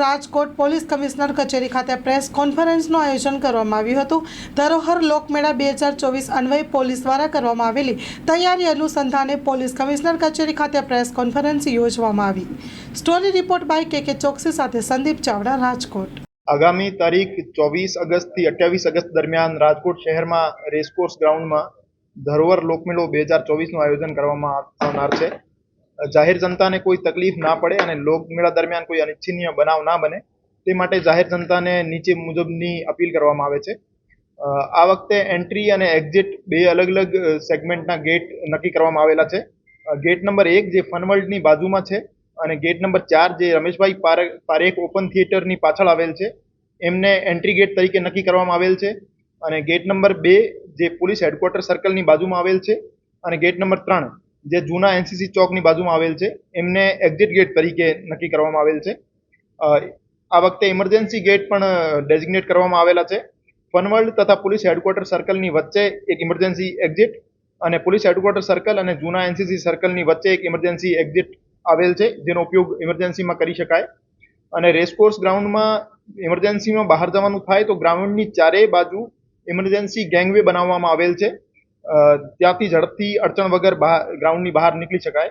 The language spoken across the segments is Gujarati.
રાજકોટ પોલીસ કમિશનર કચેરી ખાતે પ્રેસ કોન્ફરન્સનું આયોજન કરવામાં આવ્યું હતું. ધરોહર લોકમેળા બે હજાર ચોવીસ અન્વયે પોલીસ દ્વારા કરવામાં આવેલી તૈયારી અનુસંધાને પોલીસ કમિશનર કચેરી ખાતે પ્રેસ કોન્ફરન્સ યોજવામાં આવી. સ્ટોરી રિપોર્ટ બાય કે કે ચોકસી સાથે સંદીપ ચાવડા, રાજકોટ. આગામી તારીખ ચોવીસ અગસ્ટથી અઠ્યાવીસ અગસ્ટ દરમિયાન રાજકોટ શહેરમાં રેસકોર્સ ગ્રાઉન્ડમાં ધરોહર લોકમેળો બે હજાર ચોવીસનું આયોજન કરવામાં આવનાર છે. જાહેર જનતાને કોઈ તકલીફ ના પડે અને લોકમેળા દરમિયાન કોઈ અનિચ્છનીય બનાવ ના બને, તે માટે જાહેર જનતાને નીચે મુજબની અપીલ કરવામાં આવે છે. આ વખતે એન્ટ્રી અને એક્ઝિટ બે અલગ અલગ સેગમેન્ટના ગેટ નક્કી કરવામાં આવેલા છે. ગેટ નંબર એક જે ફનવર્લ્ડની બાજુમાં છે અને ગેટ નંબર ચાર જે રમેશભાઈ પારેખ ઓપન થિયેટરની પાછળ આવેલ છે, એમને એન્ટ્રી ગેટ તરીકે નક્કી કરવામાં આવેલ છે. અને ગેટ નંબર બે જે પોલીસ હેડક્વાર્ટર સર્કલની બાજુમાં આવેલ છે અને ગેટ નંબર ત્રણ જે જૂના એનસીસી ચોકની બાજુમાં આવેલ છે, એમને એક્ઝિટ ગેટ તરીકે નક્કી કરવામાં આવેલ છે. આ વખતે ઇમરજન્સી ગેટ પણ ડેઝિગ્નેટ કરવામાં આવેલા છે. ફનવર્લ્ડ તથા પોલીસ હેડક્વાર્ટર સર્કલની વચ્ચે એક ઇમરજન્સી એક્ઝિટ અને પોલીસ હેડક્વાર્ટર સર્કલ અને જૂના એનસીસી સર્કલની વચ્ચે એક ઇમરજન્સી એક્ઝિટ આવેલ છે, જેનો ઉપયોગ ઇમરજન્સીમાં કરી શકાય. અને રેસકોર્સ ગ્રાઉન્ડમાં ઇમરજન્સીમાં બહાર જવાનું થાય તો ગ્રાઉન્ડની ચારેય બાજુ ઇમરજન્સી ગેંગવે બનાવવામાં આવેલ છે. ત્યાંથી ઝડપથી અડચણ વગર બહાર ગ્રાઉન્ડની બહાર નીકળી શકાય.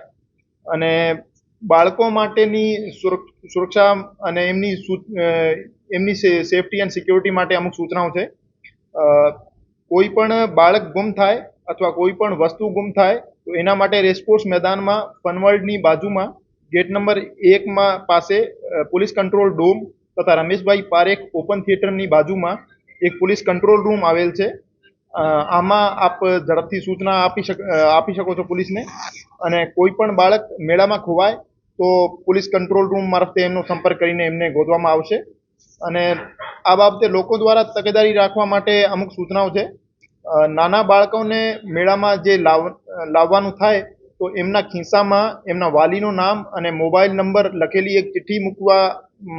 અને બાળકો માટેની સુરક્ષ- અને એમની એમની સેફટી એન્ડ સિક્યોરિટી માટે અમુક સૂચનાઓ છે. કોઈ પણ બાળક ગુમ થાય અથવા કોઈ પણ વસ્તુ ગુમ થાય, તો એના માટે રેસકોર્સ મેદાનમાં ફનવર્લ્ડની બાજુમાં ગેટ નંબર એકમાં પાસે પોલીસ કંટ્રોલ ડોમ તથા રમેશભાઈ પારેખ ઓપન થિયેટરની બાજુમાં એક પોલીસ કંટ્રોલ રૂમ આવેલ છે. આમાં આપ ઝડપથી સૂચના આપી શક આપી શકો છો પોલીસને. અને કોઈ પણ બાળક મેળામાં ખોવાય તો પોલીસ કંટ્રોલ રૂમ મારફતે એમનો સંપર્ક કરીને એમને ગોતવામાં આવશે. અને આ બાબતે લોકો દ્વારા તકેદારી રાખવા માટે અમુક સૂચનાઓ છે. નાના બાળકોને મેળામાં જે લાવ, લાવવાનું થાય તો એમના ખિસ્સામાં એમના વાલીનું નામ અને મોબાઈલ નંબર લખેલી એક ચિઠ્ઠી મૂકવા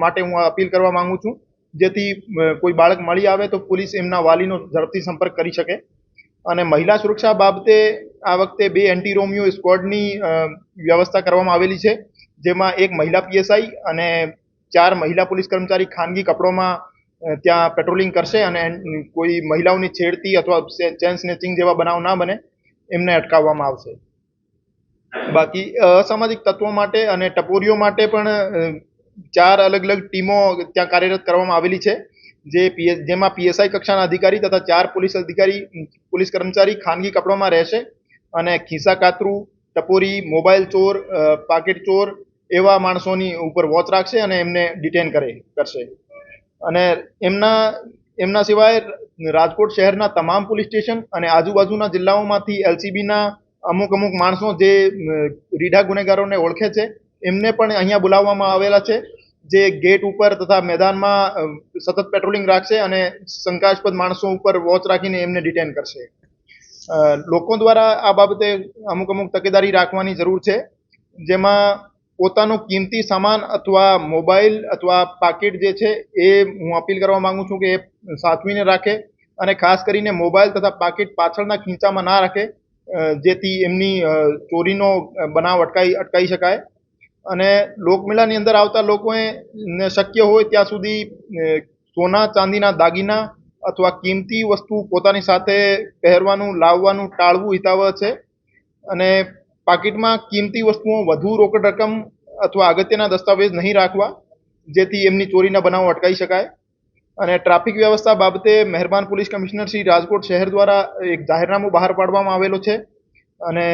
માટે હું અપીલ કરવા માગું છું. જેથી કોઈ બાળક મળી આવે તો પોલીસ એમના વાલીનો ઝડપથી સંપર્ક કરી શકે. અને મહિલા સુરક્ષા બાબતે આ વખતે બે એન્ટી રોમિયો સ્ક્વોડની વ્યવસ્થા કરવામાં આવેલી છે. જેમાં એક મહિલા પીએસઆઈ અને ચાર મહિલા પોલીસ કર્મચારી ખાનગી કપડોમાં ત્યાં પેટ્રોલિંગ કરશે અને કોઈ મહિલાઓની છેડતી અથવા ચેન સ્નેચિંગ જેવા બનાવ ના બને, એમને અટકાવવામાં આવશે. બાકી અસામાજિક તત્વો માટે અને ટપોરીઓ માટે પણ ચાર અલગ અલગ ટીમો ત્યાં કાર્યરત કરવામાં આવેલી છે. જે પીએસ જેમાં પીએસઆઈ કક્ષાના અધિકારી તથા ચાર પોલીસ અધિકારી, પોલીસ કર્મચારી ખાનગી કપડામાં રહેશે અને ખિસ્સા કાતરું, ટપોરી, મોબાઈલ ચોર પાકેટ ચોર એવા માણસોની ઉપર વોચ રાખશે અને એમને ડિટેન કરે, કરશે. અને એમના એમના સિવાય રાજકોટ શહેરના તમામ પોલીસ સ્ટેશન અને આજુબાજુના જિલ્લાઓમાંથી એલસીબીના અમુક અમુક માણસો જે રીઢા ગુનેગારોને ઓળખે છે એમને પણ અહીંયા બોલાવવામાં આવેલા છે, જે ગેટ ઉપર તથા મેદાનમાં સતત પેટ્રોલિંગ રાખશે અને શંકાસ્પદ માણસો ઉપર વોચ રાખીને એમને ડિટેન કરશે. લોકો દ્વારા આ બાબતે અમુક અમુક તકેદારી રાખવાની જરૂર છે, જેમાં પોતાનો કિંમતી સામાન અથવા મોબાઈલ અથવા પાકીટ જે છે એ હું અપીલ કરવા માગું છું કે એ સાચવીને રાખે અને ખાસ કરીને મોબાઈલ તથા પાકીટ પાછળના ખીંચામાં ના રાખે જેથી એમની ચોરીનો બનાવ અટકાઈ અટકાઈ શકાય. અને લોકમેળાની અંદર આવતા લોકોએ શક્ય હોય ત્યાં સુધી સોના, ચાંદીના, દાગીના અથવા કિંમતી વસ્તુ પોતાની સાથે પહેરવાનું, લાવવાનું, ટાળવું હિતાવહ છે. અને પાકીટમાં કિંમતી વસ્તુઓ વધુ રોકડ રકમ અથવા અગત્યના દસ્તાવેજ નહીં રાખવા, જેથી એમની ચોરીના બનાવો અટકાવી શકાય. અને ટ્રાફિક વ્યવસ્થા બાબતે મહેરબાન પોલીસ કમિશનર શ્રી રાજકોટ શહેર દ્વારા એક જાહેરનામું બહાર પાડવામાં આવેલો છે. અને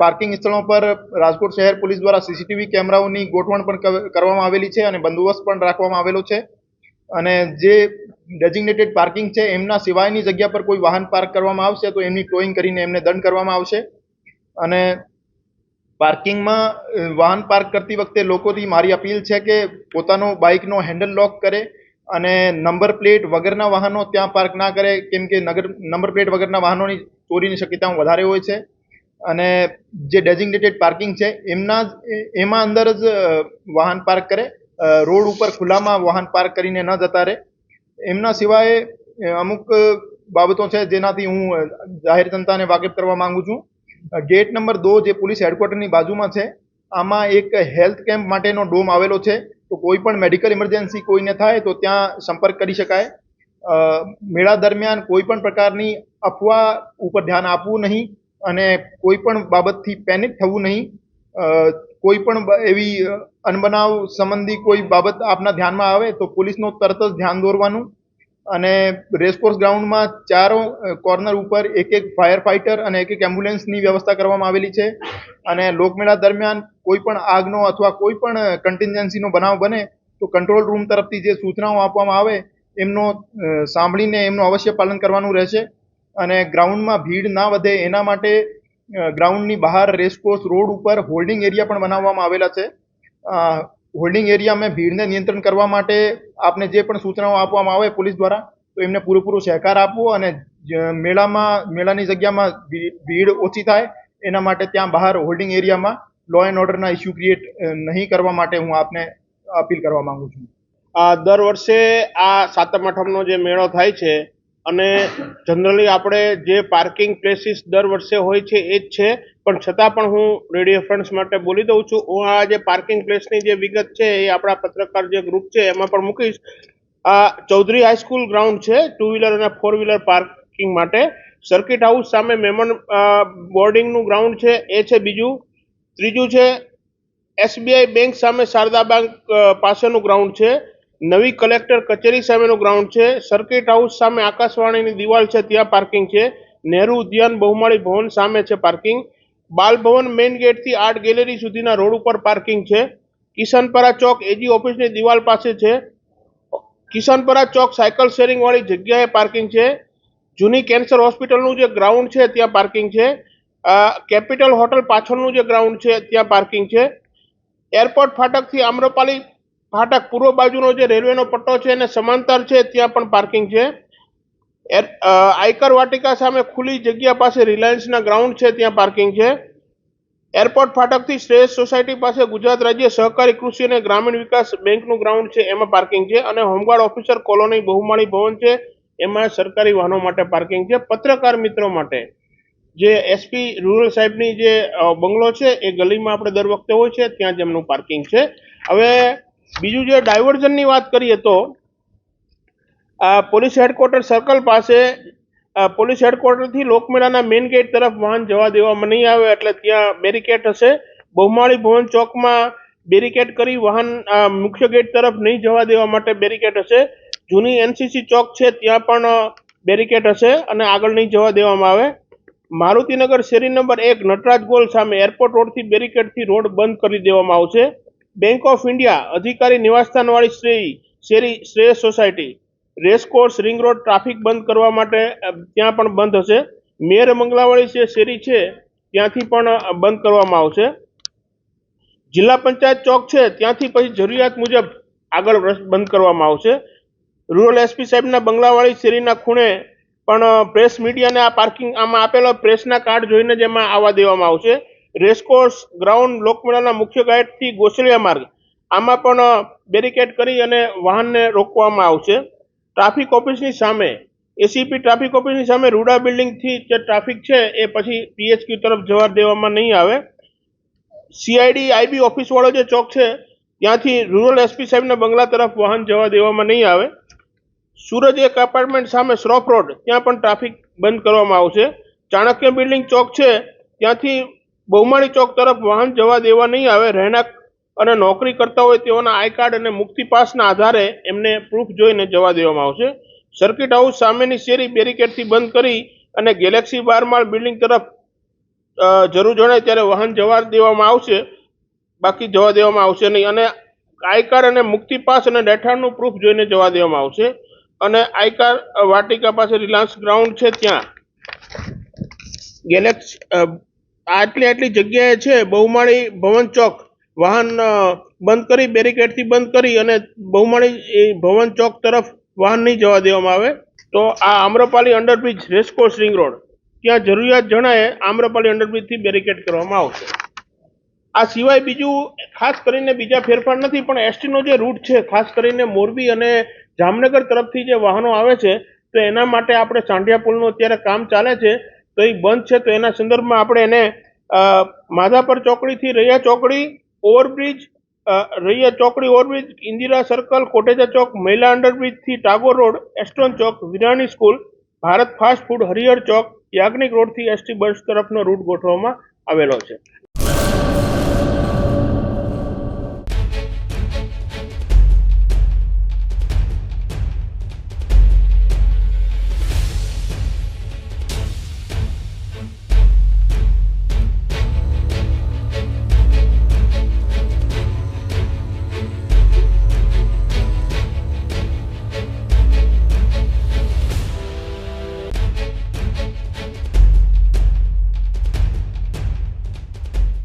પાર્કિંગ સ્થળો પર રાજકોટ શહેર પોલીસ દ્વારા સીસીટીવી કેમેરાઓની ગોઠવણ પણ કરવામાં આવેલી છે અને બંદોબસ્ત પણ રાખવામાં આવેલો છે. અને જે ડેઝિગ્નેટેડ પાર્કિંગ છે, એમના સિવાયની જગ્યા પર કોઈ વાહન પાર્ક કરવામાં આવશે તો એમની ટોઈંગ કરીને એમને દંડ કરવામાં આવશે. અને પાર્કિંગમાં વાહન પાર્ક કરતી વખતે લોકોથી મારી અપીલ છે કે પોતાનો બાઇકનો હેન્ડલ લોક કરે અને નંબર પ્લેટ વગરના વાહનો ત્યાં પાર્ક ના કરે. કેમ કે નગર નંબર પ્લેટ વગરના વાહનોની ચોરીની શક્યતાઓ વધારે હોય છે. અને જે ડેઝિગ્નેટેડ પાર્કિંગ છે, એમના એમાં અંદર જ વાહન પાર્ક કરે. રોડ ઉપર ખુલ્લામાં વાહન પાર્ક કરીને ન જતા રહે. એમના સિવાય અમુક બાબતો છે જેનાથી હું જાહેર જનતાને વાકેફ કરવા માંગુ છું. ગેટ નંબર દો જે પોલીસ હેડક્વાર્ટરની બાજુમાં છે, આમાં એક હેલ્થ કેમ્પ માટેનો ડોમ આવેલો છે. તો કોઈ પણ મેડિકલ ઇમરજન્સી કોઈને થાય તો ત્યાં સંપર્ક કરી શકાય. મેળા દરમિયાન કોઈ પણ પ્રકારની અફવા ઉપર ધ્યાન આપવું નહીં. અને કોઈ પણ બાબતથી પેનિક થવું નહીં. કોઈ પણ એવી અનબનાવ સંબંધી કોઈ બાબત આપના ધ્યાનમાં આવે તો પોલીસનો તરત જ ધ્યાન દોરવાનું. અને રેસકોર્સ ગ્રાઉન્ડમાં ચારો કોર્નર ઉપર એક એક ફાયર ફાઇટર અને એક એક એમ્બ્યુલન્સની વ્યવસ્થા કરવામાં આવેલી છે. અને લોકમેળા દરમિયાન કોઈ પણ આગનો અથવા કોઈ પણ કન્ટિન્જન્સીનો બનાવ બને તો કંટ્રોલ રૂમ તરફથી જે સૂચનાઓ આપવામાં આવે, એમનો સાંભળીને એમનું અવશ્ય પાલન કરવાનું રહેશે. અને ગ્રાઉન્ડમાં ભીડ ના વધે એના માટે ગ્રાઉન્ડની બહાર રેસકોર્સ રોડ ઉપર હોલ્ડિંગ એરિયા પણ બનાવવામાં આવેલા છે. હોલ્ડિંગ એરિયામાં ભીડને નિયંત્રણ કરવા માટે આપને જે પણ સૂચનાઓ આપવામાં આવે પોલીસ દ્વારા, તો એમને પૂરેપૂરો સહકાર આપવો અને મેળામાં, મેળાની જગ્યામાં ભીડ ઓછી થાય, એના માટે ત્યાં બહાર હોલ્ડિંગ એરિયામાં લો એન્ડ ઓર્ડરના ઇસ્યુ ક્રિએટ નહીં કરવા માટે હું આપને અપીલ કરવા માંગુ છું. દર વર્ષે આ સાતમ આઠમનો જે મેળો થાય છે અને જનરલી આપણે જે પાર્કિંગ પ્લેસીસ દર વર્ષે હોય છે, એ જ છે. પણ છતાં પણ હું રેડિયો ફ્રેન્ડ્સ માટે બોલી દઉં છું. હું આ જે પાર્કિંગ પ્લેસની જે વિગત છે, એ આપણા પત્રકાર જે ગ્રુપ છે, એમાં પણ મૂકીશ. આ ચૌધરી હાઈસ્કૂલ ગ્રાઉન્ડ છે ટુ વ્હીલર અને ફોર વ્હીલર પાર્કિંગ માટે. સર્કિટ હાઉસ સામે મેમન બોર્ડિંગનું ગ્રાઉન્ડ છે, એ છે બીજું. ત્રીજું છે, એસબીઆઈ બેંક સામે શારદા બેંક પાસેનું ગ્રાઉન્ડ છે. નવી કલેક્ટર કચેરી સામેનું ગ્રાઉન્ડ છે. સર્કિટ હાઉસ સામે આકાશવાણીની દિવાલ છે. ત્યાં પાર્કિંગ છે. નહેરુ ઉદ્યાન બહુમાળી ભવન સામે છે પાર્કિંગ. બાલભવન મેઇન ગેટથી આર્ટ ગેલેરી સુધીના રોડ ઉપર પાર્કિંગ છે. કિશનપરા ચોક એજી ઓફિસની દિવાલ પાસે છે. કિશનપરા ચોક સાયકલ શેરિંગ વાળી જગ્યાએ પાર્કિંગ છે. જૂની કેન્સર હોસ્પિટલનું જે ગ્રાઉન્ડ છે, ત્યાં પાર્કિંગ છે. કેપિટલ હોટલ પાછળનું જે ગ્રાઉન્ડ છે, ત્યાં પાર્કિંગ છે. એરપોર્ટ ફાટકથી આમ્રપાલી ફાટક પૂર્વ બાજુનો જે રેલવેનો પટ્ટો છે એને સમાંતર છે, ત્યાં પણ પાર્કિંગ છે. આયકર વાટિકા સામે ખુલ્લી જગ્યા પાસે રિલાયન્સના ગ્રાઉન્ડ છે, ત્યાં પાર્કિંગ છે. એરપોર્ટ ફાટકથી શ્રેષ્ઠ સોસાયટી પાસે ગુજરાત રાજ્ય સહકારી કૃષિ અને ગ્રામીણ વિકાસ બેંકનું ગ્રાઉન્ડ છે, એમાં પાર્કિંગ છે અને હોમગાર્ડ ઓફિસર કોલોની બહુમાળી ભવન છે, એમાં સરકારી વાહનો માટે પાર્કિંગ છે. પત્રકાર મિત્રો માટે જે એસપી રૂરલ સાહેબની જે બંગલો છે, એ ગલીમાં આપણે દર વખતે હોય છે, ત્યાં જ એમનું પાર્કિંગ છે. હવે બીજું જે ડાયવર્ઝનની વાત કરીએ તો પોલીસ હેડક્વાર્ટર સર્કલ પાસે પોલીસ હેડક્વાર્ટરથી લોકમેળાના મેઇન ગેટ તરફ વાહન જવા દેવામાં નહીં આવે એટલે ત્યાં બેરિકેડ હશે. બહુમાળી ભવન ચોકમાં બેરિકેડ કરી વાહન મુખ્ય ગેટ તરફ નહીં જવા દેવા માટે બેરિકેડ હશે. જૂની એનસીસી ચોક છે ત્યાં પણ બેરિકેડ હશે અને આગળ નહીં જવા દેવામાં આવે. મારુતિનગર શેરી નંબર એક નટરાજ ગોલ સામે એરપોર્ટ રોડથી બેરિકેડથી રોડ બંધ કરી દેવામાં આવશે. બેંક ઓફ ઇન્ડિયા અધિકારી નિવાસસ્થાનવાળી શ્રી, શેરી Shrey society. Racecourse ring road traffic બંધ કરવા માટે ત્યાં પણ બંધ હશે. મેર મંગલાવાળી જે શેરી છે, ત્યાંથી પણ બંધ કરવામાં આવશે. જિલ્લા પંચાયત ચોક છે, ત્યાંથી પછી જરૂરિયાત મુજબ આગળ બંધ કરવામાં આવશે. રૂરલ એસપી સાહેબના બંગલાવાળી શેરીના ખૂણે પણ પ્રેસ મીડિયાને આ પાર્કિંગ, આમાં આપેલો પ્રેસના કાર્ડ જોઈને જ એમાં આવવા દેવામાં આવશે. રેસકોર્સ ગ્રાઉન્ડ લોકમેળાના મુખ્ય ગાઈડથી ગોસલિયા માર્ગ. આમાં પણ બેરિકેડ કરી અને વાહનને રોકવામાં આવશે. ટ્રાફિક ઓફિસની સામે, એસીપી ટ્રાફિક ઓફિસની સામે રૂડા બિલ્ડિંગથી જે ટ્રાફિક છે, એ પછી પીએચક્યુ તરફ જવા દેવામાં નહીં આવે. સીઆઈડી, આઈબી ઓફિસવાળો જે ચોક છે, ત્યાંથી રૂરલ એસપી સાહેબના બંગલા તરફ વાહન જવા દેવામાં નહીં આવે. સૂરજ એક એપાર્ટમેન્ટ સામે શ્રોફ રોડ, ત્યાં પણ ટ્રાફિક બંધ કરવામાં આવશે. ચાણક્ય બિલ્ડિંગ ચોક છે, ત્યાંથી બહુમાળી ચોક તરફ વાહન જવા દેવા નહીં આવે, રહેણાંક અને નોકરી કરતા હોય તેઓના આઈ કાર્ડ અને મુક્તિ પાસના આધારે એમને પ્રૂફ જોઈને જવા દેવામાં આવશે. સર્કિટ હાઉસ સામેની શેરી બેરિકેડથી બંધ કરી અને ગેલેક્સી બારમાળ બિલ્ડિંગ તરફ જરૂર જણાય ત્યારે વાહન જવા દેવામાં આવશે. બાકી જવા દેવામાં આવશે નહીં અને આઈ કાર્ડ અને મુક્તિ પાસ અને રહેઠાણનું પ્રૂફ જોઈને જવા દેવામાં આવશે. અને આઈ કાર્ડ વાટિકા પાસે રિલાયન્સ ગ્રાઉન્ડ છે ત્યાં. ગેલેક્સી આટલી આટલી જગ્યાએ છે, બહુમાળી ભવન ચોક. વાહન બંધ કરી, બેરિકેડથી બંધ કરી અને બહુમાળી ભવન ચોક તરફ વાહન નહીં જવા દેવામાં આવે. તો આ Amrapali underbridge racecourse ring road. ત્યાં જરૂરિયાત જણાય આમ્રપાલી અંડરબ્રિજથી બેરિકેડ કરવામાં આવશે. આ સિવાય બીજું ખાસ કરીને બીજા ફેરફાર નથી, પણ એસટીનો જે રૂટ છે, ખાસ કરીને મોરબી અને જામનગર તરફથી જે વાહનો આવે છે, તો એના માટે આપણે સાંઢિયા પુલનું અત્યારે કામ ચાલે છે. તો એ બંધ છે, તો એના સંદર્ભમાં આપણે એને માધાપર ચોકડીથી રૈયા ચોકડી, ઓવરબ્રિજ રૈયા ચોકડી, ઓવરબ્રિજ, ઇન્દિરા સર્કલ, કોટેજા ચોક, મહિલા અંડરબ્રિજથી ટાગોર રોડ, એસ્ટોન ચોક, Virani school, Bharat fast food Harihar ચોક, યાજ્ઞિક રોડથી એસટી બસ તરફનો રૂટ ગોઠવવામાં આવેલો છે.